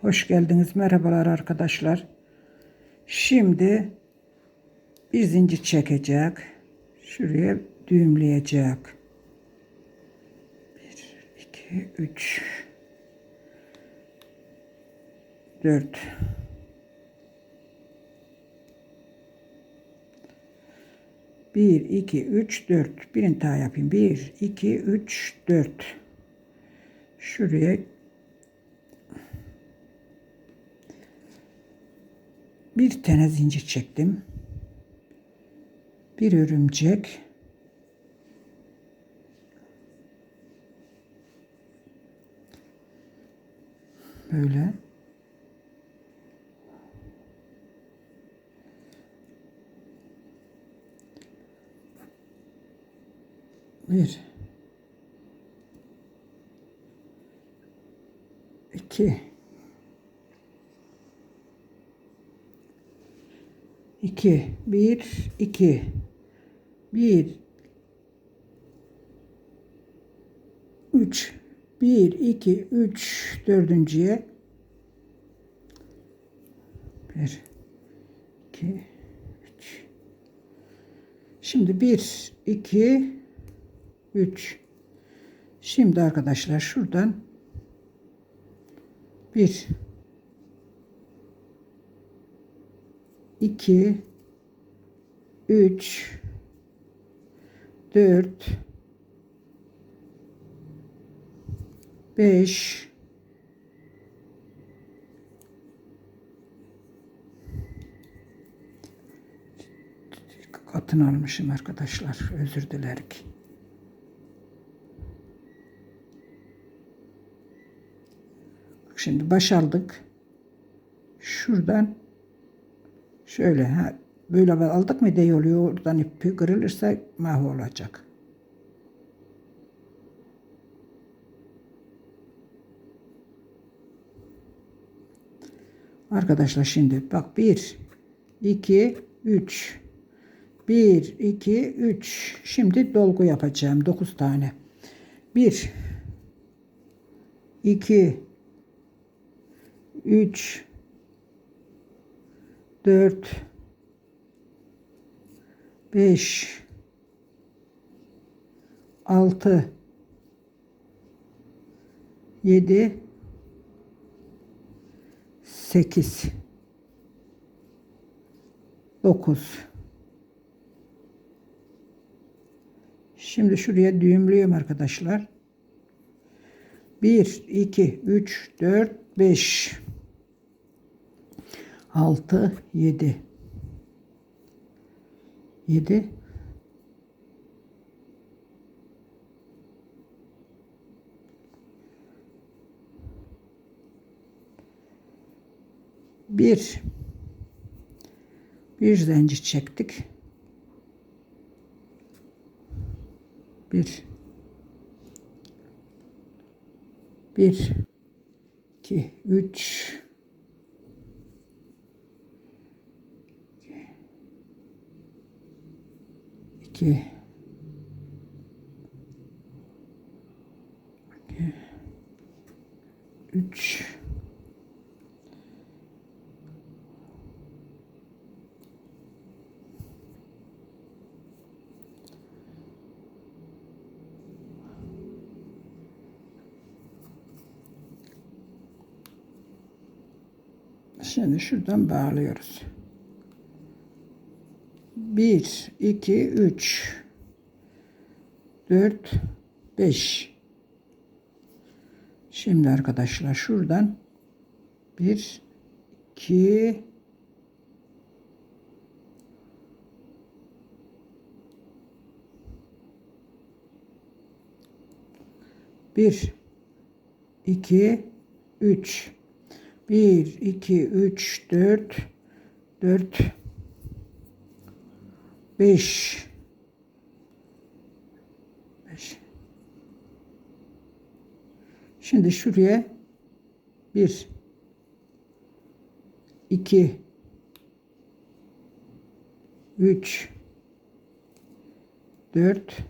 Hoş geldiniz. Merhabalar arkadaşlar. Şimdi bir zincir çekecek. Şuraya düğümleyecek. 1 2 3 4 1 2 3 4 birini daha yapayım. 1 2 3 4 Şuraya bir tane zincir çektim. Bir örümcek. Böyle. Bir. iki, iki, bir, iki, bir, üç, bir, iki, üç, dördüncüye, bir, iki, üç. Şimdi bir, iki, üç. Şimdi arkadaşlar şuradan bir, iki, üç, dört, beş, katını almışım arkadaşlar. Özür dilerim. Şimdi baş aldık. Şuradan şöyle ha, böyle aldık mı de oluyor. Oradan ipi kırılırsa mahvolacak. Arkadaşlar şimdi bak 1 2 3 1 2 3 şimdi dolgu yapacağım 9 tane 1 2 3 4 5 6 7 8 9 Şimdi şuraya düğümlüyorum arkadaşlar. 1 2 3 4 5 6 7 7 bir. Bir zincir çektik. Bir. Bir. İki. Üç 2 3 Şimdi şuradan bağlıyoruz. 1, 2, 3, 4, 5. Şimdi arkadaşlar şuradan 1, 2, bir, iki, üç. Bir, iki, üç, dört, dört, 5 5 Şimdi şuraya 1 2 3 4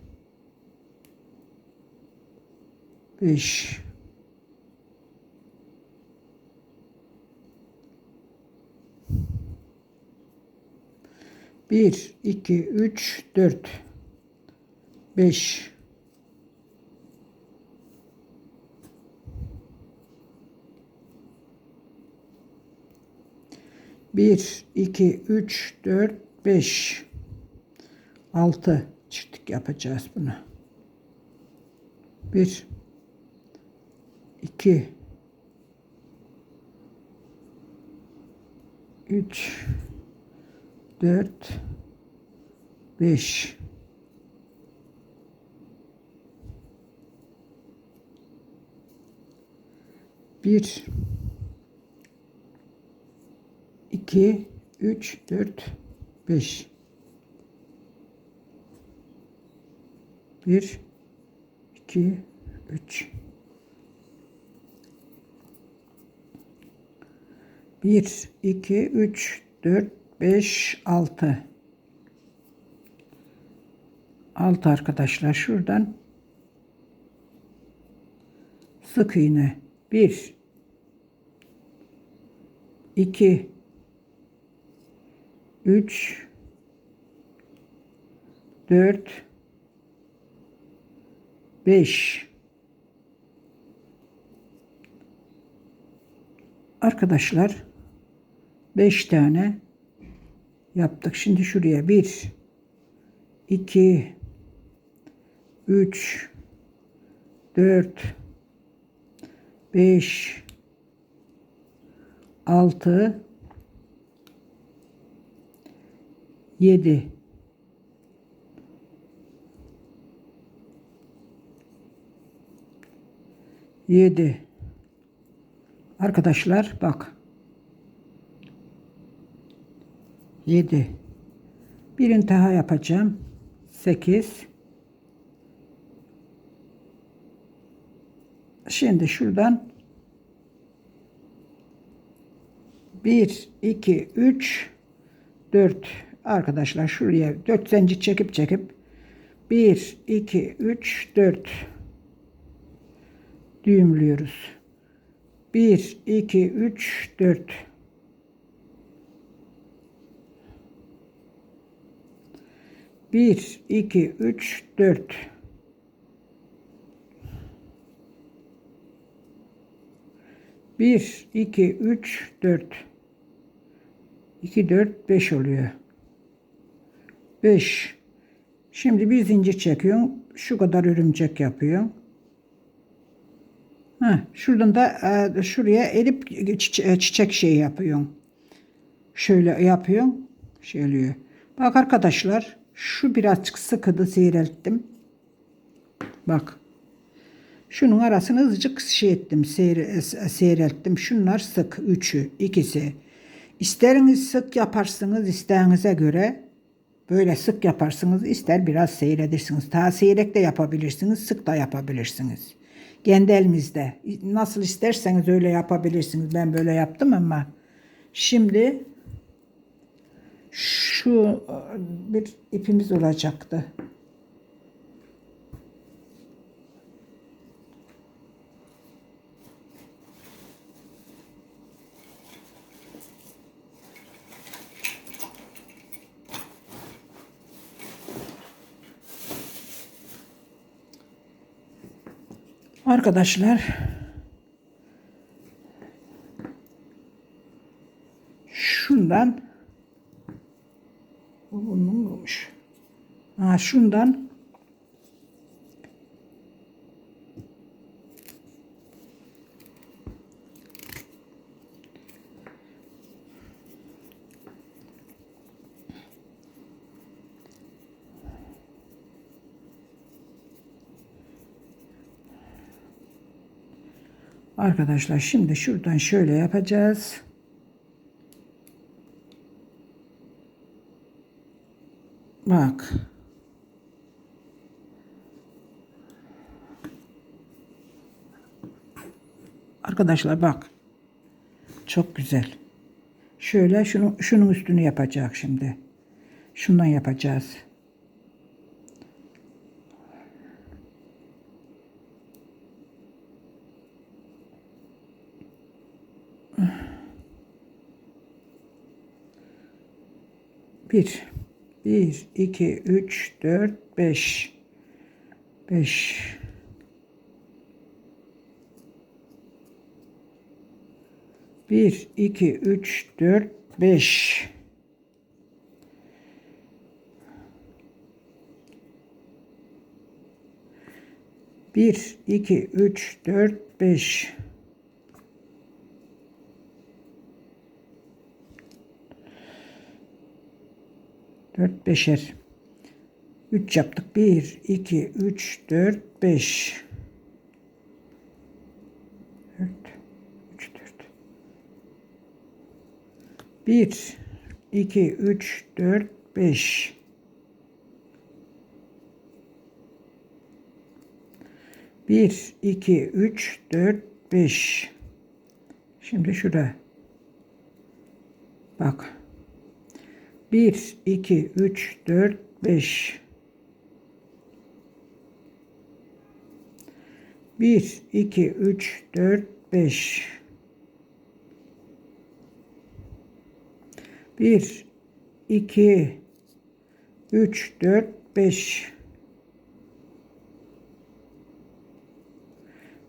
5 1, 2, 3, 4, 5, Bir, iki, üç, dört, beş, altı. Çiftlik yapacağız bunu. Bir, iki, üç, dört, beş. Bir, iki, üç, dört, beş. Bir, iki, üç. Bir, iki, üç, dört, beş, altı. Altı arkadaşlar şuradan sık iğne. Bir, iki, üç, dört, beş. Arkadaşlar 5 tane yaptık. Şimdi şuraya 1 2 3 4 5 6 7 7 Arkadaşlar bak 7 birini daha yapacağım. 8 şimdi şuradan 1 2 3 4 arkadaşlar şuraya 4 zincir çekip çekip 1 2 3 4 düğümlüyoruz. 1 2 3 4 1 2 3 4 1 2 3 4 2 4 5 oluyor 5 şimdi bir zincir çekiyorum şu kadar örümcek yapıyorum Heh, şuradan da e, şuraya elip çiçe- çiçek şey yapıyorum. Şöyle yapıyorum. Şey oluyor. Bak arkadaşlar şu birazcık sıkıdı seyrelttim. Bak. Şunun arasını azıcık şey ettim, seyre, seyrelttim. Şunlar sık, üçü, ikisi. İsteriniz sık yaparsınız isteğinize göre. Böyle sık yaparsınız, ister biraz seyredirsiniz. Ta seyrek de yapabilirsiniz, sık da yapabilirsiniz. Kendi elinizde. Nasıl isterseniz öyle yapabilirsiniz. Ben böyle yaptım ama şimdi şu bir ipimiz olacaktı. Arkadaşlar şundan bu bunun olmuş. Ha, şundan Arkadaşlar şimdi şuradan şöyle yapacağız. Bak. Arkadaşlar bak. Çok güzel. Şöyle şunu, şunun üstünü yapacak şimdi. Şundan yapacağız. Bir, bir, iki, üç, dört, beş. Beş. 1, 2, 3, 4, 5. Bir, iki, üç, dört, beş. Dört beşer. Üç yaptık. Bir, iki, üç, dört, beş. 1, 2, 3, 4, 5. Bir, iki, üç, dört, beş. Şimdi şuraya. Bak. Bir, iki, üç, dört, beş. Bir, iki, üç, dört, beş. Bir, iki, üç, dört, beş.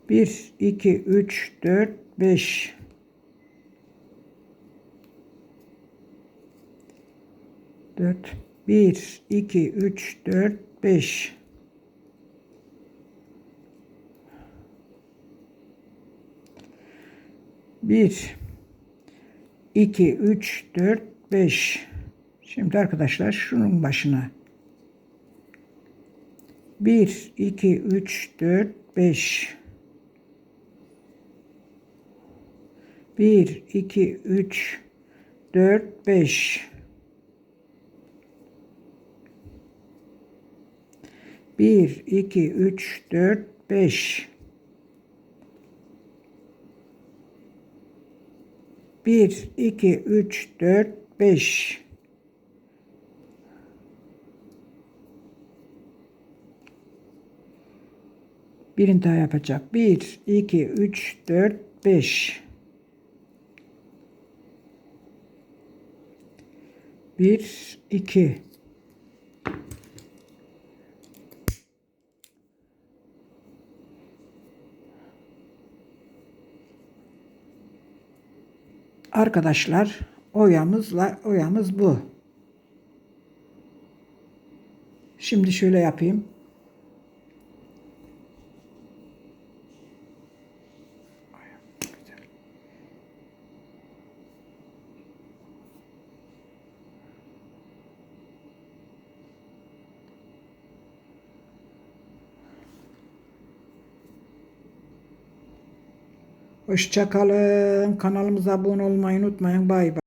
Bir, iki, üç, dört, beş. Dört. Bir, iki, üç, dört, beş. Bir, iki, üç, dört, beş. Şimdi arkadaşlar şunun başına. Bir, iki, üç, dört, beş. Bir, iki, üç, dört, beş. Bir, iki, üç, dört, beş. Bir, iki, üç, dört, beş. Birini daha yapacak. Bir, iki, üç, dört, beş. Bir, iki. Arkadaşlar oyamızla oyamız bu. Şimdi şöyle yapayım. Hoşçakalın. Kanalımıza abone olmayı unutmayın. Bay bay.